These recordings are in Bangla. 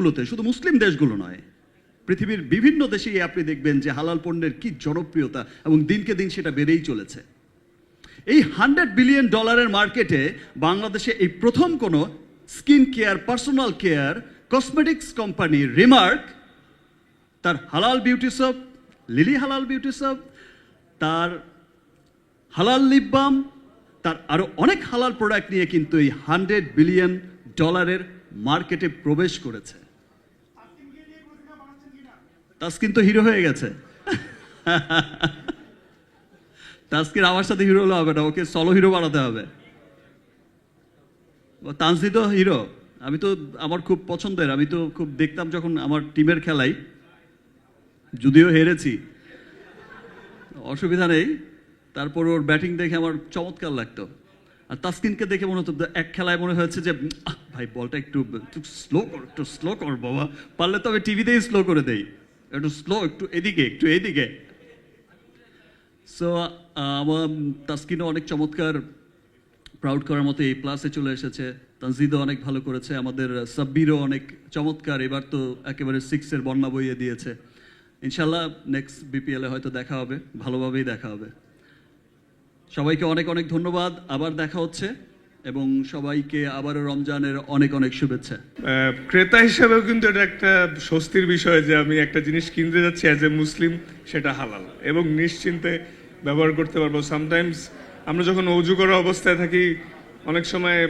গুলোতে শুধু মুসলিম দেশগুলো নয়, পৃথিবীর বিভিন্ন দেশেই আপনি দেখবেন যে হালাল পণ্যের কি জনপ্রিয়তা এবং দিনকে দিন সেটা বেড়েই চলেছে। এই হান্ড্রেড বিলিয়ন ডলারের মার্কেটে বাংলাদেশে এই প্রথম কোনো skin care, personal care, cosmetics company Remark, তার হালাল বিউটি সপ, লিলি হালাল বিউটি সপ, তার হালাল লিপ বাম তার আরও অনেক হালাল প্রোডাক্ট নিয়ে কিন্তু এই হান্ড্রেড বিলিয়ন ডলারের মার্কেটে প্রবেশ করেছে। তাস্কিন তো হিরো হয়ে গেছে। তাস্কিন আমার সাথে হিরো হলে হবে না, ওকে সলো হিরো বানাতে হবে। ও তানজি তো হিরো, আমি তো, আমার খুব পছন্দের, আমি তো খুব দেখতাম যখন আমার টিমের খেলাই, যদিও হেরেছি। অসুবিধা নেই, তারপর ওর ব্যাটিং দেখে আমার চমৎকার লাগতো। আর তাসকিনকে দেখে মনে হতো, এক খেলায় মনে হয়েছে যে ভাই বলটা একটু স্লো কর, একটু স্লো কর বাবা, পারলে তো আমি টিভিতেই স্লো করে দেই। একটু স্লো একটু এদিকে একটু এদিকে। সো আমার তাসকিনও অনেক চমৎকার প্রাউড করার মতো এই প্লাসে চলে এসেছে। তানজিদও অনেক ভালো করেছে, আমাদের সাব্বিরও অনেক চমৎকার। এবার তো একেবারে সিক্সের বন্যা বইয়ে দিয়েছে। ইনশাল্লাহ নেক্সট বিপিএলে হয়তো দেখা হবে, ভালোভাবেই দেখা হবে। সবাইকে অনেক অনেক ধন্যবাদ। আবার দেখা হচ্ছে। এবং সবাইকে আবারও রমজানের অনেক অনেক শুভেচ্ছা। ক্রেতা হিসেবেও কিন্তু এটা একটা স্বস্তির বিষয় যে আমি একটা জিনিস কিনতে যাচ্ছি অ্যাজ এ মুসলিম সেটা হালাল। এবং নিশ্চিন্তে ব্যবহার করতে পারব। সামটাইমস আমরা যখন অজু করা অবস্থায় থাকি, অনেক সময়,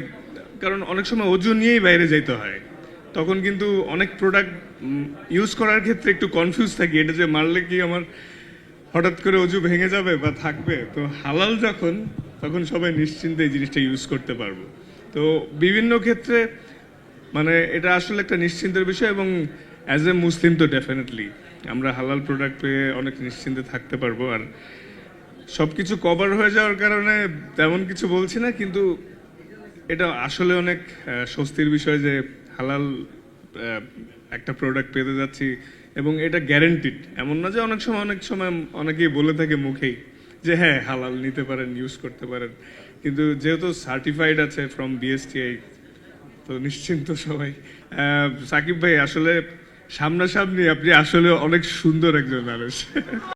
কারণ অনেক সময় অজু নিয়েই বাইরে যাইতে হয়। তখন কিন্তু অনেক প্রোডাক্ট ইউজ করার ক্ষেত্রে একটু কনফিউজ থাকি। এটা যে মারলে কি আমার হঠাৎ করে অজু ভেঙে যাবে বা থাকবে? তো হালাল যখন তখন সবাই নিশ্চিন্তে এই জিনিসটা ইউজ করতে পারব। তো বিভিন্ন ক্ষেত্রে মানে এটা আসলে একটা নিশ্চিন্তের বিষয় এবং অ্যাজ এ মুসলিম তো ডেফিনেটলি আমরা হালাল প্রোডাক্ট পেয়ে অনেক নিশ্চিন্তে থাকতে পারব। আর সব কিছু কভার হয়ে যাওয়ার কারণে তেমন কিছু বলছি না, কিন্তু এটা আসলে অনেক স্বস্তির বিষয় যে হালাল একটা প্রোডাক্ট পেতে যাচ্ছি এবং এটা গ্যারেন্টিড এমন না যে অনেক সময় অনেক সময় অনেকেই বলে থাকে মুখেই। যে হ্যাঁ হালাল নিতে পারেন ইউজ করতে পারেন। কিন্তু যেহেতু সার্টিফাইড আছে ফ্রম বিএসটিআই তো নিশ্চিন্ত সবাই। সাকিব ভাই, আসলে সামনাসামনি আপনি আসলে অনেক সুন্দর একজন মানুষ।